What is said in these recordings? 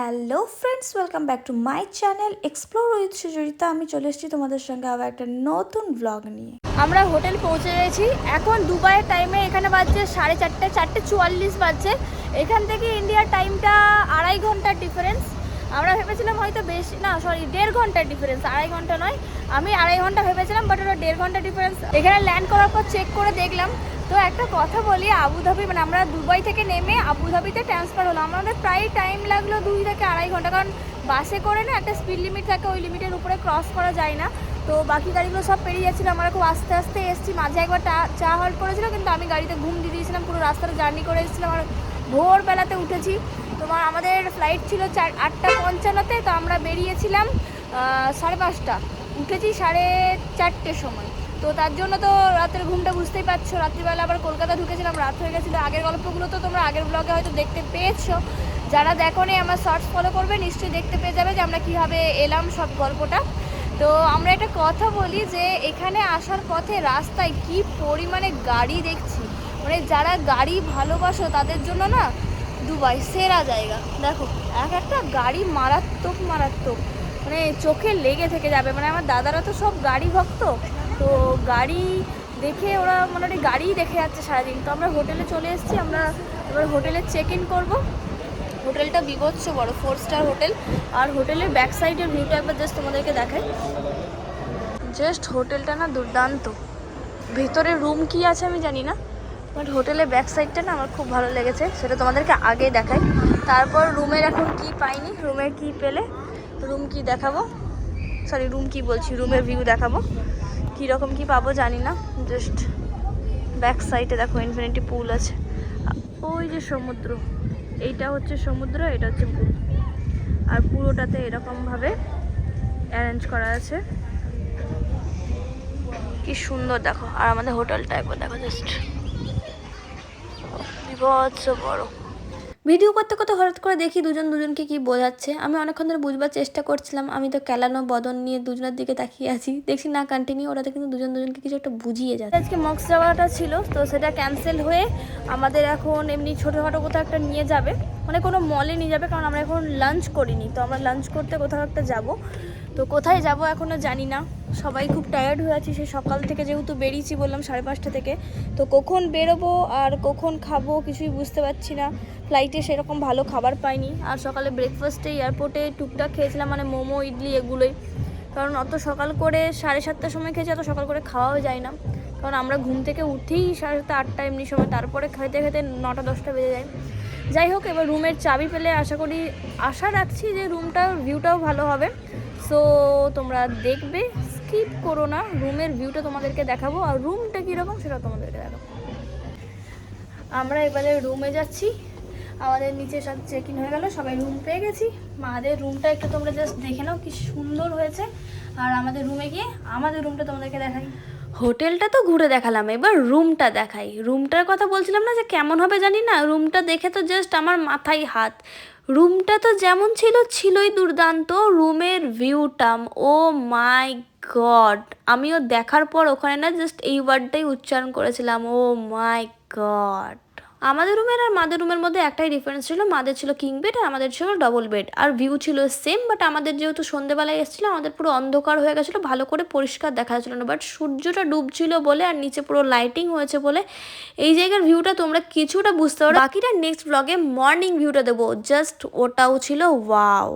Hello friends welcome back to my channel explore with Sucharita আমি চলে এসেছি তোমাদের সঙ্গে আবার একটা নতুন ব্লগ নিয়ে। আমরা হোটেল পৌঁছে গেছি। এখন দুবাইয়ের টাইমে এখানে বাজছে সাড়ে চারটে চারটে চুয়াল্লিশ বাজছে। এখান থেকে ইন্ডিয়ার টাইমটা আড়াই ঘণ্টার ডিফারেন্স আমরা ভেবেছিলাম হয়তো বেশি না সরি দেড় ঘণ্টার ডিফারেন্স আড়াই ঘণ্টা নয়। আমি আড়াই ঘণ্টা ভেবেছিলাম বাট ওটা দেড় ঘণ্টা ডিফারেন্স এখানে ল্যান্ড করার পর চেক করে দেখলাম। তো একটা কথা বলি, আবুধাবি মানে আমরা দুবাই থেকে নেমে আবুধাবিতে ট্রান্সফার হলো আমাদের প্রায় টাইম লাগল দুই থেকে আড়াই ঘণ্টা, কারণ বাসে করে না একটা স্পিড লিমিট থাকে, ওই লিমিটের উপরে ক্রস করা যায় না। তো বাকি গাড়িগুলো সব পেরিয়ে যাচ্ছিল, আমরা খুব আস্তে আস্তে এসেছি। মাঝে একবার চা- হল্ট করেছিল, কিন্তু আমি গাড়িতে ঘুম দিয়ে দিয়েছিলাম, পুরো রাস্তাটা জার্নি করে এসেছিলাম আর ভোরবেলাতে উঠেছি। তোমার আমাদের ফ্লাইট ছিল চার, আটটা পঞ্চান্নতে, তো আমরা বেরিয়েছিলাম সাড়ে পাঁচটা। উঠেছি সাড়ে চারটের সময়। তো তার জন্য তো রাতের ঘুমটা বুঝতেই পারছ। রাত্রিবেলা আবার কলকাতা ঢুকেছিলাম, রাত হয়ে গেছিল। আগের গল্পগুলো তো তোমরা আগের ব্লগে হয়তো দেখতে পেয়েছ। যারা দেখো নি, আমার শর্টস ফলো করবে, নিশ্চয়ই দেখতে পেয়ে যাবে যে আমরা কীভাবে এলাম সব গল্পটা। তো আমরা একটা কথা বলি যে, এখানে আসার পথে রাস্তায় কি পরিমাণে গাড়ি দেখছি। মানে যারা গাড়ি ভালোবাসো, তাদের জন্য না দুবাই সেরা জায়গা। দেখো, এক একটা গাড়ি মারাত্মক মারাত্মক। মানে চোখে লেগে থেকে যাবে। মানে আমার দাদারা তো সব গাড়ি ভক্ত। তো গাড়ি দেখে ওরা মোটামুটি গাড়িই দেখে যাচ্ছে সারাদিন। তো আমরা হোটেলে চলে এসেছি, আমরা এবার হোটেলে চেক ইন করব। হোটেলটা বিভৎস বড় ফোর স্টার হোটেল। আর হোটেলের ব্যাক সাইডের ভিউটা একবার জাস্ট তোমাদেরকে দেখাই। জাস্ট হোটেলটা না দুর্দান্ত। ভেতরে রুম কি আছে আমি জানি না বাট হোটেলের ব্যাক সাইডটা না আমার খুব ভালো লেগেছে, সেটা তোমাদেরকে আগে দেখাই। তারপর রুমের এখন কি পাইনি রুমের কি পেলে রুম কি দেখাবো? সরি রুম কি বলছি রুমের ভিউ দেখাবো। কীরকম কি পাবো জানি না। জাস্ট ব্যাক সাইডে দেখো ইনফিনিটি পুল আছে। ওই যে সমুদ্র। এইটা হচ্ছে সমুদ্র, এটা হচ্ছে পুল আর পুরোটাতে এরকমভাবে অ্যারেঞ্জ করা আছে। কি সুন্দর দেখো। আর আমাদের হোটেলটা একবার দেখো জাস্ট বিভৎস বড়। ভিডিও করতে করতে হঠাৎ করে দেখি দুজন দুজনকে কি বোঝাচ্ছে। আমি অনেকক্ষণ ধরে বুঝবার চেষ্টা করছিলাম, আমি তো কেলানো বদন নিয়ে দুজনের দিকে তাকিয়ে আছি। দেখছি না কন্টিনিউ ওরা তো কিন্তু দুজন দুজনকে কিছু একটা বুঝিয়ে যাচ্ছে। আজকে মক্স যাওয়াটা ছিল, তো সেটা ক্যান্সেল হয়ে আমাদের এখন এমনি ছোটোখাটো কোথাও একটা নিয়ে যাবে। মানে কোনো মলে নিয়ে যাবে, কারণ আমরা এখন লাঞ্চ করিনি। তো আমরা লাঞ্চ করতে কোথাও একটা যাব। তো কোথায় যাব এখনও জানি না। সবাই খুব টায়ার্ড হয়ে আছি, সে সকাল থেকে যেহেতু বেরিয়েছি বললাম সাড়ে পাঁচটা থেকে। তো কখন বেরোবো আর কখন খাব কিছুই বুঝতে পারছি না। ফ্লাইটে সেরকম ভালো খাবার পাইনি। আর সকালে ব্রেকফাস্টে এয়ারপোর্টে টুকটাক খেয়েছিলাম মানে মোমো, ইডলি এগুলোই। কারণ অত সকাল করে সাড়ে সাতটার সময় খেয়েছি, অত সকাল করে খাওয়াও যায় না। কারণ আমরা ঘুম থেকে উঠেই সাড়ে সাতটা, আটটা এমনি সময়, তারপরে খেতে খেতে নটা, দশটা বেজে যায়। যাই হোক, এবার রুমের চাবি পেলে আশা করি, আশা রাখছি যে রুমটার ভিউটাও ভালো হবে। সো তোমরা দেখবে স্কিপ করো না। রুমের ভিউটা তোমাদেরকে দেখাবো। আর রুমটা কীরকম সেটা তোমাদেরকে দেখাবো। আমরা এবারে রুমে যাচ্ছি। আমাদের নিচে সব চেক ইন হয়ে গেলো, সবাই রুম পেয়ে গেছি। মাদের রুমটা একটু তোমরা জাস্ট দেখে নাও, কি সুন্দর হয়েছে। আর আমাদের রুমে গিয়ে আমাদের রুমটা তোমাদেরকে দেখাই। হোটেলটা তো ঘুরে দেখালাম, এবার রুমটা দেখাই। রুমটার কথা বলছিলাম না যে কেমন হবে জানি না, রুমটা দেখে তো জাস্ট আমার মাথায় হাত। রুমটা তো যেমন ছিল, ছিলই দুর্দান্ত। রুমের ভিউটাম ও মাই গড আমিও দেখার পর ওখানে না জাস্ট এই ওয়ার্ডটাই উচ্চারণ করেছিলাম, ও মাই গড আমাদের রুমের আর মাদের রুমের মধ্যে একটাই ডিফারেন্স ছিল মাদের ছিল কিং বেড আর আমাদের ছিল ডবল বেড আর ভিউ ছিল সেম বাট আমাদের যেহেতু সন্ধেবেলায় এসেছিল আমাদের পুরো অন্ধকার হয়ে গেছিল ভালো করে পরিষ্কার দেখা যাচ্ছিল না। বাট সূর্যটা ডুবছিল বলে আর নিচে পুরো লাইটিং হয়েছে বলে এই জায়গার ভিউটা তোমরা কিছুটা বুঝতে পারো। বাকিটা নেক্সট ব্লগে মর্নিং ভিউটা দেবো। জাস্ট ওটাও ছিল ওয়াও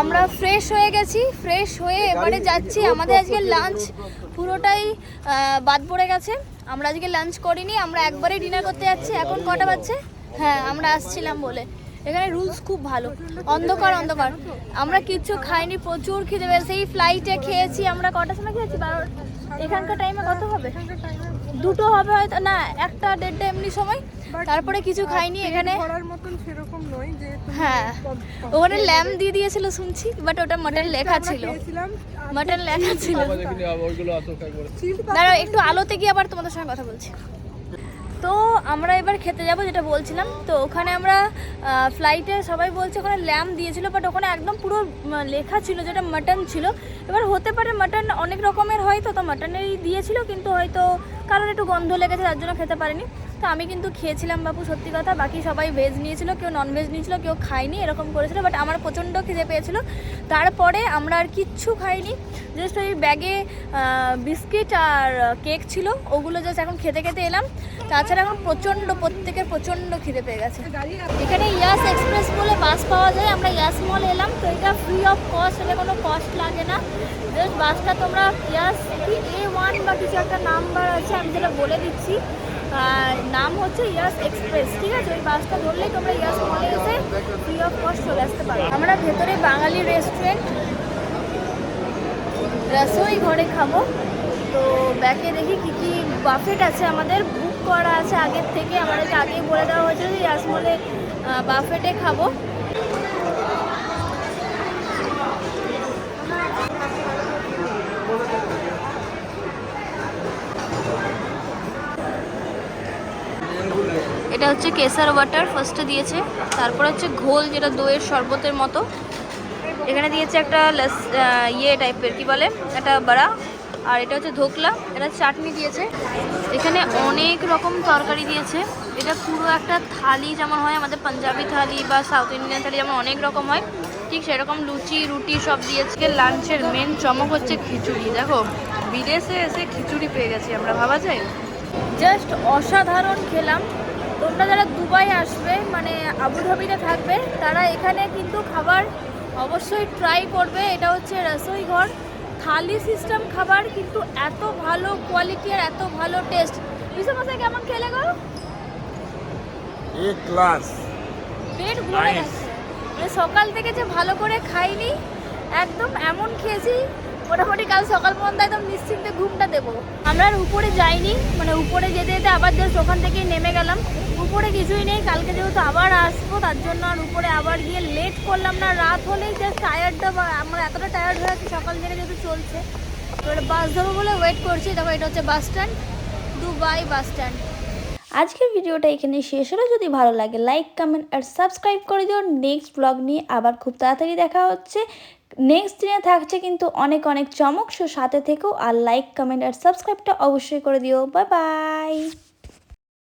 আমরা ফ্রেশ হয়ে গেছি ফ্রেশ হয়ে এবারে যাচ্ছি। আমাদের আজকে লাঞ্চ পুরোটাই বাদ পড়ে গেছে। আমরা আজকে লাঞ্চ করিনি, আমরা একবারে ডিনার করতে যাচ্ছি। এখন কটা বাজছে? হ্যাঁ আমরা আসছিলাম বলে। এখানে রুলস খুব ভালো। অন্ধকার অন্ধকার। আমরা কিচ্ছু খাইনি, প্রচুর খেতে পেয়েছে। এই ফ্লাইটে খেয়েছি, আমরা কটার সময় খেয়েছি? এখানকার টাইমে কত হবে? দুটো হবে হয়তো না একটা দেড়টা এমনি সময়। তারপরে কিছু খাইনি এখানে। সেরকম নয় যে হ্যাঁ ওখানে ল্যাম্প দিয়ে দিয়েছিল শুনছি বাট ওটা মটন লেখা ছিল। মটন লেখা ছিল। দাঁড়াও একটু আলোতে গিয়ে আবার তোমাদের সঙ্গে কথা বলছি। তো আমরা এবার খেতে যাব, যেটা বলছিলাম। তো ওখানে আমরা ফ্লাইটে সবাই বলছে ওখানে ল্যাম্প দিয়েছিল বাট ওখানে একদম পুরো লেখা ছিল যেটা মাটন ছিল। এবার হতে পারে মাটন অনেক রকমের হয় তো তো মাটনেরই দিয়েছিল, কিন্তু হয়তো কারোর একটু গন্ধ লেগেছে, তার জন্য খেতে পারিনি। তো আমি কিন্তু খেয়েছিলাম বাবু সত্যি কথা। বাকি সবাই ভেজ নিয়েছিল, কেউ নন ভেজ নিয়েছিল, কেউ খায়নি, এরকম করেছিল বাট আমার প্রচণ্ড খিদে পেয়েছিল। তারপরে আমরা আর কিচ্ছু খাইনি। জাস্ট ওই ব্যাগে বিস্কিট আর কেক ছিল, ওগুলো জাস্ট এখন খেতে খেতে এলাম। তাছাড়া এখন প্রচণ্ড, প্রত্যেকের প্রচণ্ড খিদে পেয়ে গেছে। এখানে ইয়াস এক্সপ্রেস বলে বাস পাওয়া যায়, আমরা ইয়াস মল এলাম। তো এটা ফ্রি অফ কস্ট এটা কোনো কস্ট লাগে না। জাস্ট বাসটা তোমরা, ইয়াস এ ওয়ান বা কিছু একটা নাম্বার আছে, আমি যেটা বলে দিচ্ছি। নাম হচ্ছে ইয়াস এক্সপ্রেস, ঠিক আছে? ওই বাসটা ধরলেই তোমরা ইয়াস মলে এসে ফ্রি অফ কস্ট চলে আসতে পারো। আমরা ভেতরে বাঙালি রেস্টুরেন্ট রসই ঘরে খাব। তো ব্যাকে দেখি কী কী বাফেট আছে আমাদের। বুক করা আছে আগের থেকে। আমাদেরকে আগেই বলে দেওয়া হয়েছে যে ইয়াসমলে বাফেটে খাব। এটা হচ্ছে কেসার ওয়াটার ফার্স্টে দিয়েছে। তারপর হচ্ছে ঘোল, যেটা দইয়ের শরবতের মতো। এখানে দিয়েছে একটা ইয়ে টাইপের কি বলে? একটা বড়া। আর এটা হচ্ছে ধোকলা, এটা চাটনি দিয়েছে। এখানে অনেক রকম তরকারি দিয়েছে। এটা পুরো একটা থালি যেমন হয়, আমাদের পাঞ্জাবি থালি বা সাউথ ইন্ডিয়ান থালি যেমন অনেক রকম হয়, ঠিক সেরকম লুচি, রুটি সব দিয়েছে। লাঞ্চের মেন চমক হচ্ছে খিচুড়ি, দেখো। বিদেশে এসে খিচুড়ি পেয়ে গেছি আমরা, ভাবা যায়? জাস্ট অসাধারণ খেলাম। আপনারা যারা দুবাই আসবে মানে আবুধাবিতে থাকবে তারা এখানে কিন্তু খাবার অবশ্যই ট্রাই করবে। এটা হচ্ছে রসই ঘর থালি সিস্টেম খাবার কিন্তু এত ভালো কোয়ালিটি আর এত ভালো টেস্ট বিশু মশাই কেমন খেলে গো? এক ক্লাস পেট ভরে গেছে। মানে সকাল থেকে যে ভালো করে খাইনি একদম এমন খেয়েছি মোটামুটি কাল সকাল পর্যন্ত একদম নিশ্চিন্তে ঘুমটা দেবো। আমরা আর উপরে যাইনি মানে উপরে যেতে যেতে আবার জাস্ট ওখান থেকেই নেমে গেলাম। উপরে কিছুই নেই, কালকে যেহেতু আবার আসব, তার জন্য আর উপরে আবার গিয়ে লেট করলাম না, রাত হলেই জাস্ট টায়ার্ডটা আমরা এতটা টায়ার্ড হয়ে আছি, সকাল থেকে যেহেতু চলছে। এবার বাস ধরবো বলে ওয়েট করছি, দেখো এটা হচ্ছে bus stand Dubai bus stand আজকের ভিডিওটা এখানে শেষ হলো। যদি ভালো লাগে লাইক কমেন্ট আর সাবস্ক্রাইব করে দিও। নেক্সট ব্লগ নিয়ে আবার খুব তাড়াতাড়ি দেখা হচ্ছে। নেক্সট দিনে থাকছে কিন্তু অনেক অনেক চমক সো সাথে থেকেও আর লাইক কমেন্ট আর সাবস্ক্রাইবটা অবশ্যই করে দিও। Bye bye